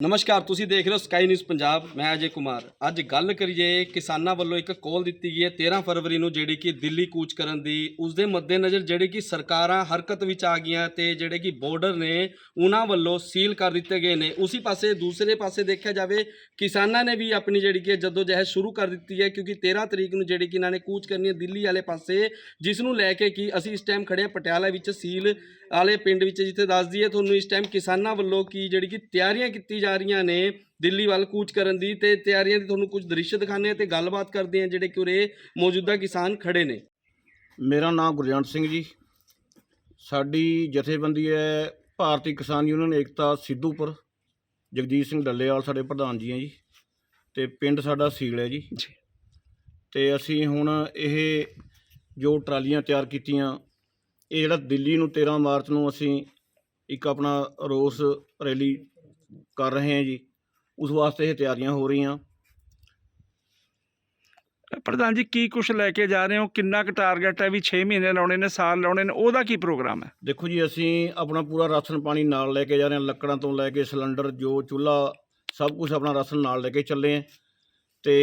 ਨਮਸਕਾਰ, ਤੁਸੀਂ ਦੇਖ ਰਹੇ ਹੋ ਸਕਾਈ ਨਿਊਜ਼ ਪੰਜਾਬ ਮੈਂ ਅਜੇ ਕੁਮਾਰ। ਅੱਜ ਗੱਲ ਕਰੀਏ ਕਿਸਾਨਾਂ ਵੱਲੋਂ ਇੱਕ ਕੋਲ ਦਿੱਤੀ ਗਈ ਹੈ 13 ਫਰਵਰੀ ਨੂੰ, ਜਿਹੜੀ ਕਿ ਦਿੱਲੀ ਕੂਚ ਕਰਨ ਦੀ। ਉਸ ਦੇ ਮੱਦੇਨਜ਼ਰ ਜਿਹੜੀ ਕਿ ਸਰਕਾਰਾਂ ਹਰਕਤ ਵਿੱਚ ਆ ਗਈਆਂ ਤੇ ਜਿਹੜੇ ਕਿ ਬਾਰਡਰ ਨੇ, ਉਹਨਾਂ ਵੱਲੋਂ ਸੀਲ ਕਰ ਦਿੱਤੇ ਗਏ ਨੇ। ਉਸੇ ਪਾਸੇ, ਦੂਸਰੇ ਪਾਸੇ ਦੇਖਿਆ ਜਾਵੇ, ਕਿਸਾਨਾਂ ਨੇ ਵੀ ਆਪਣੀ ਜਿਹੜੀ ਕਿ ਜਦੋਂ ਜਹਿਦ ਸ਼ੁਰੂ ਕਰ ਦਿੱਤੀ ਹੈ, ਕਿਉਂਕਿ 13 ਤਰੀਕ ਨੂੰ ਜਿਹੜੀ ਕਿ ਇਹਨਾਂ ਨੇ ਕੂਚ ਕਰਨੀ ਹੈ ਦਿੱਲੀ ਵਾਲੇ ਪਾਸੇ, ਜਿਸ ਨੂੰ ਲੈ ਕੇ ਕਿ ਅਸੀਂ ਇਸ ਟਾਈਮ ਖੜੇ ਹਾਂ ਪਟਿਆਲਾ ਵਿੱਚ ਸੀਲ ਵਾਲੇ ਪਿੰਡ ਵਿੱਚ, ਜਿੱਥੇ ਦੱਸ ਦਈਏ ਤੁਹਾਨੂੰ ਇਸ ਟਾਈਮ ਕਿਸਾਨਾਂ ਵੱਲੋਂ ਕੀ ਜਿਹੜੀ ਕਿ ਤਿਆਰੀਆਂ ਕੀਤੀ ਜਾ ਰਹੀਆਂ ਨੇ ਦਿੱਲੀ ਵੱਲ ਕੂਚ ਕਰਨ ਦੀ ਤੇ ਤਿਆਰੀਆਂ ਦੀ ਤੁਹਾਨੂੰ ਕੁਝ ਦ੍ਰਿਸ਼ ਦਿਖਾਣੇ ਆ ਤੇ ਗੱਲਬਾਤ ਕਰਦੇ ਆ ਜਿਹੜੇ ਕਿ ਉਰੇ ਮੌਜੂਦਾ ਕਿਸਾਨ ਖੜੇ ਨੇ। ਮੇਰਾ ਨਾਮ ਗੁਰਜੰਟ ਸਿੰਘ ਜੀ। ਸਾਡੀ ਜਥੇਬੰਦੀ ਹੈ ਭਾਰਤੀ ਕਿਸਾਨ ਯੂਨੀਅਨ ਏਕਤਾ ਸਿੱਧੂਪੁਰ। ਜਗਜੀਤ ਸਿੰਘ ਡੱਲੇਵਾਲ ਸਾਡੇ ਪ੍ਰਧਾਨ ਜੀ ਹੈ ਜੀ ਤੇ ਪਿੰਡ ਸਾਡਾ ਸੀਲ ਹੈ ਜੀ। ਜੀ। ਤੇ ਅਸੀਂ ਹੁਣ ਇਹ ਜੋ ਟਰਾਲੀਆਂ ਤਿਆਰ ਕੀਤੀਆਂ ਇਹ ਜਿਹੜਾ ਦਿੱਲੀ ਨੂੰ 13 ਮਾਰਚ ਨੂੰ ਅਸੀਂ ਇੱਕ ਆਪਣਾ ਰੋਸ ਰੈਲੀ ਕਰ ਰਹੇ ਹਾਂ ਜੀ। ਉਸ ਵਾਸਤੇ ਇਹ ਤਿਆਰੀਆਂ ਹੋ ਰਹੀਆਂ। ਪ੍ਰਧਾਨ ਜੀ ਕੀ ਕੁਛ ਲੈ ਕੇ ਜਾ ਰਹੇ ਹੋ? ਕਿੰਨਾ ਕੁ ਟਾਰਗੇਟ ਹੈ? ਵੀ 6 ਮਹੀਨੇ ਲਾਉਣੇ ਨੇ ਸਾਲ ਲਾਉਣੇ ਨੇ ਉਹਦਾ ਕੀ ਪ੍ਰੋਗਰਾਮ ਹੈ? ਦੇਖੋ ਜੀ ਅਸੀਂ ਆਪਣਾ ਪੂਰਾ ਰਾਸ਼ਨ ਪਾਣੀ ਨਾਲ ਲੈ ਕੇ ਜਾ ਰਹੇ ਹਾਂ। ਲੱਕੜਾਂ ਤੋਂ ਲੈ ਕੇ ਸਿਲੰਡਰ ਜੋ ਚੁੱਲ੍ਹਾ ਸਭ ਕੁਝ ਆਪਣਾ ਰਾਸ਼ਨ ਨਾਲ ਲੈ ਕੇ ਚੱਲੇ ਹਾਂ। ਤੇ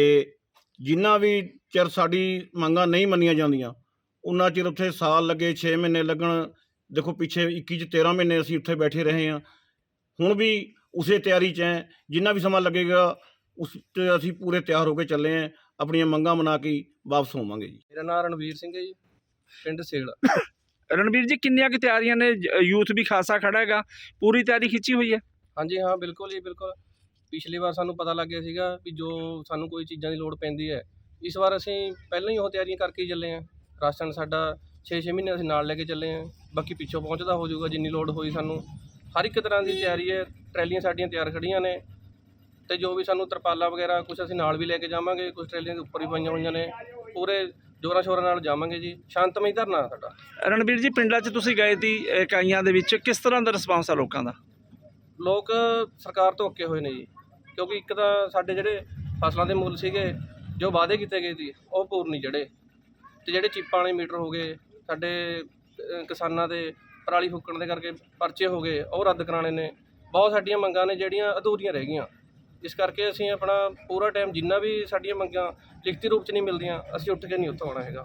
ਜਿੰਨਾ ਵੀ ਚਿਰ ਸਾਡੀ ਮੰਗਾਂ ਨਹੀਂ ਮੰਨੀਆਂ ਜਾਂਦੀਆਂ ਉਹਨਾਂ ਚਿਰ ਉੱਥੇ ਸਾਲ ਲੱਗੇ 6 ਮਹੀਨੇ ਲੱਗਣ। ਦੇਖੋ ਪਿੱਛੇ 21 ਚ 13 ਮਹੀਨੇ ਅਸੀਂ ਉੱਥੇ ਬੈਠੇ ਰਹੇ ਹਾਂ। ਹੁਣ ਵੀ ਉਸੇ ਤਿਆਰੀ 'ਚ ਹੈ ਜਿੰਨਾ ਵੀ ਸਮਾਂ ਲੱਗੇਗਾ ਉਸ ਤੇ ਅਸੀਂ ਪੂਰੇ ਤਿਆਰ ਹੋ ਕੇ ਚੱਲੇ ਹਾਂ ਆਪਣੀਆਂ ਮੰਗਾਂ ਮਨਾ ਕੇ ਵਾਪਸ ਹੋਵਾਂਗੇ ਜੀ। ਮੇਰਾ ਨਾਮ ਰਣਵੀਰ ਸਿੰਘ ਹੈ ਜੀ ਪਿੰਡ ਸੇਲ। ਰਣਵੀਰ ਜੀ ਕਿੰਨੀਆਂ ਕੁ ਤਿਆਰੀਆਂ ਨੇ? ਯੂਥ ਵੀ ਖਾਸਾ ਖੜਾ ਹੈਗਾ ਪੂਰੀ ਤਿਆਰੀ ਖਿੱਚੀ ਹੋਈ ਹੈ? ਹਾਂਜੀ ਹਾਂ ਬਿਲਕੁਲ ਜੀ ਬਿਲਕੁਲ। ਪਿਛਲੀ ਵਾਰ ਸਾਨੂੰ ਪਤਾ ਲੱਗ ਗਿਆ ਸੀਗਾ ਵੀ ਜੋ ਸਾਨੂੰ ਕੋਈ ਚੀਜ਼ਾਂ ਦੀ ਲੋੜ ਪੈਂਦੀ ਹੈ ਇਸ ਵਾਰ ਅਸੀਂ ਪਹਿਲਾਂ ਹੀ ਉਹ ਤਿਆਰੀਆਂ ਕਰਕੇ ਹੀ ਚੱਲੇ ਹਾਂ। ਰਾਸ਼ਨ ਸਾਡਾ 6-6 ਮਹੀਨੇ ਅਸੀਂ ਨਾਲ ਲੈ ਕੇ ਚੱਲੇ ਹਾਂ ਬਾਕੀ ਪਿੱਛੋਂ ਪਹੁੰਚਦਾ ਹੋ ਜਾਊਗਾ ਜਿੰਨੀ ਲੋੜ ਹੋਈ ਸਾਨੂੰ। ਹਰ ਇੱਕ ਤਰ੍ਹਾਂ ਦੀ ਤਿਆਰੀ ਹੈ ਟਰੈਲੀਆਂ ਸਾਡੀਆਂ ਤਿਆਰ ਖੜੀਆਂ ਨੇ ਤੇ ਜੋ ਵੀ ਸਾਨੂੰ ਤਰਪਾਲਾਂ ਵਗੈਰਾ ਕੁਝ ਅਸੀਂ ਨਾਲ ਵੀ ਲੈ ਕੇ ਜਾਵਾਂਗੇ ਕੁਝ ਟਰੈਲੀਆਂ ਦੇ ਉੱਪਰ ਹੀ ਪਾਈਆਂ ਹੋਈਆਂ ਨੇ ਪੂਰੇ ਜੋਰਾਂ ਸ਼ੋਰਾਂ ਨਾਲ ਜਾਵਾਂਗੇ ਜੀ। ਸ਼ਾਂਤਮਈ ਧਰਨਾ ਸਾਡਾ। ਰਣਵੀਰ ਜੀ ਪਿੰਡਾਂ 'ਚ ਤੁਸੀਂ ਗਏ ਸੀ ਇਕਾਈਆਂ ਦੇ ਵਿੱਚ ਕਿਸ ਤਰ੍ਹਾਂ ਦਾ ਰਿਸਪਾਂਸ ਆ ਲੋਕਾਂ ਦਾ? ਲੋਕ ਸਰਕਾਰ ਤੋਂ ਅੱਕੇ ਹੋਏ ਨੇ ਜੀ ਕਿਉਂਕਿ ਇੱਕ ਤਾਂ ਸਾਡੇ ਜਿਹੜੇ ਫਸਲਾਂ ਦੇ ਮੁੱਲ ਸੀਗੇ ਜੋ ਵਾਅਦੇ ਕੀਤੇ ਗਏ ਸੀ ਉਹ ਪੂਰ ਨਹੀਂ ਜੜੇ ਤੇ ਜਿਹੜੇ ਚਿੱਪਾਂ ਵਾਲੇ ਮੀਟਰ ਹੋ ਗਏ ਸਾਡੇ ਕਿਸਾਨਾਂ ਦੇ ਪਰਾਲੀ ਫੂਕਣ ਦੇ ਕਰਕੇ ਪਰਚੇ ਹੋ ਗਏ, ਉਹ ਰੱਦ ਕਰਾਣੇ ਨੇ। ਬਹੁਤ ਸਾਡੀਆਂ ਮੰਗਾਂ ਨੇ ਜਿਹੜੀਆਂ ਅਧੂਰੀਆਂ ਰਹਿ ਗਈਆਂ। ਇਸ ਕਰਕੇ ਅਸੀਂ ਆਪਣਾ ਪੂਰਾ ਟਾਈਮ ਜਿੰਨਾ ਵੀ ਸਾਡੀਆਂ ਮੰਗਾਂ ਲਿਖਤੀ ਰੂਪ 'ਚ ਨਹੀਂ ਮਿਲਦੀਆਂ, ਅਸੀਂ ਉੱਠ ਕੇ ਨਹੀਂ ਉੱਥੋਂ ਆਉਣਾ ਹੈਗਾ।